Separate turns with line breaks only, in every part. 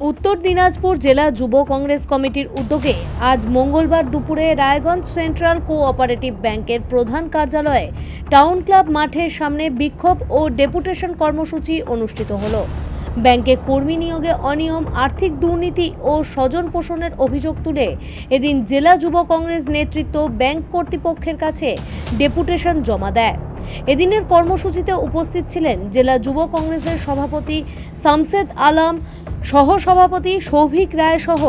উত্তর দিনাজপুর জেলা যুব কংগ্রেস কমিটির উদ্যোগে আজ মঙ্গলবার দুপুরে রায়গঞ্জ সেন্ট্রাল কোঅপারেটিভ ব্যাংকের প্রধান কার্যালয়ে টাউন ক্লাব মাঠের সামনে বিক্ষোভ ও ডেপুটেশন কর্মসূচি অনুষ্ঠিত হলো। ব্যাংকে কর্মী নিয়োগে অনিয়ম, আর্থিক দুর্নীতি ও স্বজন পোষণের অভিযোগ তুলে এদিন জেলা যুব কংগ্রেস নেতৃত্ব ব্যাংক কর্তৃপক্ষের কাছে ডেপুটেশন জমা দেয়। এদিনের কর্মসূচিতে উপস্থিত ছিলেন জেলা যুব কংগ্রেসের সভাপতি শামসেদ আলম সহসভাপতি সৌভিক রায় সহ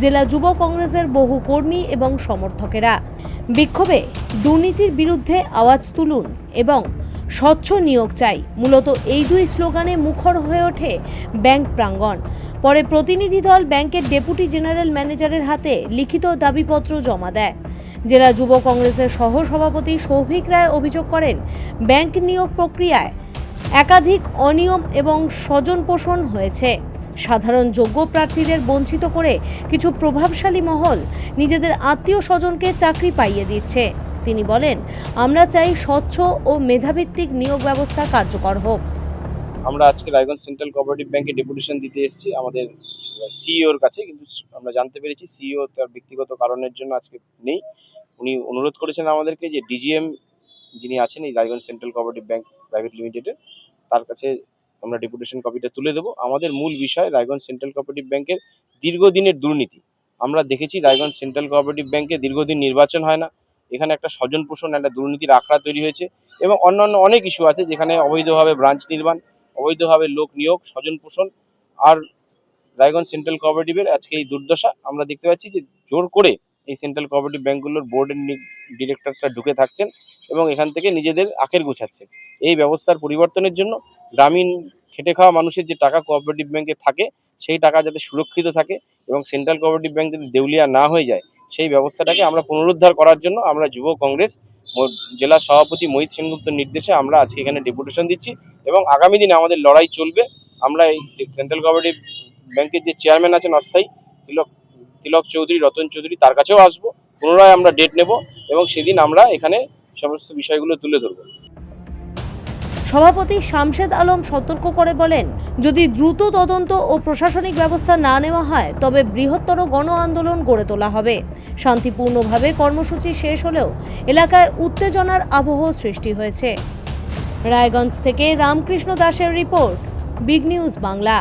জেলা যুব কংগ্রেসের বহু কর্মী এবং সমর্থকেরা। বিক্ষোভে দুর্নীতির বিরুদ্ধে আওয়াজ তুলুন এবং স্বচ্ছ নিয়োগ চাই। মূলত এই দুই স্লোগানে মুখর হয়ে ওঠে ব্যাংক প্রাঙ্গণ। পরে প্রতিনিধি দল ব্যাংকের ডেপুটি জেনারেল ম্যানেজারের হাতে লিখিত দাবিপত্র জমা দেয়। জেলা যুব কংগ্রেসের সহ সভাপতি সৌভিক রায় অভিযোগ করেন, ব্যাংক নিয়োগ প্রক্রিয়ায় একাধিক অনিয়ম এবং স্বজন পোষণ হয়েছে। সাধারণ যোগ্য প্রার্থীদের বঞ্চিত করে কিছু প্রভাবশালী মহল নিজেদের আত্মীয় স্বজনকে চাকরি পাইয়ে দিচ্ছে। তিনি বলেন, আমরা চাই স্বচ্ছ ও মেধাভিত্তিক নিয়োগ ব্যবস্থা কার্যকর হোক।
আমরা আজকে রায়গঞ্জ সেন্ট্রাল কোঅপারেটিভ ব্যাংকে ডেপুটেশন দিতে এসেছি, আমাদের সিইওর কাছে, কিন্তু আমরা জানতে পেরেছি সিইও তার ব্যক্তিগত কারণের জন্য আজকে নেই। উনি অনুরোধ করেছেন আমাদেরকে যে ডিজিএম যিনি আছেন এই Raiganj central cooperative bank private লিমিটেডের তার কাছে আমরা ডেপুটেশন কপিটা তুলে দেবো। আমাদের মূল বিষয় রায়গঞ্জ সেন্ট্রাল কোঅপারেটিভ ব্যাংকের দীর্ঘদিনের দুর্নীতি। আমরা দেখেছি রায়গঞ্জ সেন্ট্রাল কোঅপারেটিভ ব্যাংকে দীর্ঘদিন নির্বাচন হয় না। এখানে একটা স্বজন পোষণ একটা দুর্নীতির আখড়া তৈরি হয়েছে এবং অন্যান্য অনেক ইস্যু আছে যেখানে অবৈধভাবে ব্রাঞ্চ নির্মাণ, অবৈধভাবে লোক নিয়োগ স্বজন পোষণ আর রায়গঞ্জ সেন্ট্রাল কোঅপারেটিভের আজকে এই দুর্দশা। আমরা দেখতে পাচ্ছি যে জোর করে এই সেন্ট্রাল কোঅপারেটিভ ব্যাঙ্কগুলোর বোর্ডের ডিরেক্টরসরা ঢুকে থাকছেন এবং এখান থেকে নিজেদের আখের গুছাচ্ছে এই ব্যবস্থার পরিবর্তনের জন্য গ্রামীণ খেটে খাওয়া মানুষের যে টাকা কোঅপারেটিভ ব্যাংকে থাকে, সেই টাকা যাতে সুরক্ষিত থাকে এবং সেন্ট্রাল কোঅপারেটিভ ব্যাংক যদি দেউলিয়া না হয়ে যায়, সেই ব্যবস্থাটাকে আমরা পুনরুদ্ধার করার জন্য আমরা যুব কংগ্রেস জেলা সভাপতি মোহিত সেনগুপ্তর নির্দেশে আমরা আজকে এখানে ডেপুটেশন দিচ্ছি এবং আগামী দিনে আমাদের লড়াই চলবে। আমরা এই সেন্ট্রাল কোঅপারেটিভ ব্যাংকের যে চেয়ারম্যান আছেন অস্থায়ী, তিলক তিলক চৌধুরী, রতন চৌধুরী, তার কাছেও আসব। পুনরায় আমরা ডেট নেব এবং সেদিন আমরা এখানে সমস্ত বিষয়গুলো তুলে ধরবো।
সভাপতি শামশেদ আলম সতর্ক করে বলেন, যদি দ্রুত তদন্ত ও প্রশাসনিক ব্যবস্থা না নেওয়া হয়, তবে বৃহত্তর গণ আন্দোলন গড়ে তোলা হবে। শান্তিপূর্ণভাবে কর্মসূচি শেষ হলেও এলাকায় উত্তেজনার আবহ সৃষ্টি হয়েছে। রায়গঞ্জ থেকে রামকৃষ্ণ দাসের রিপোর্ট, বিগ নিউজ বাংলা।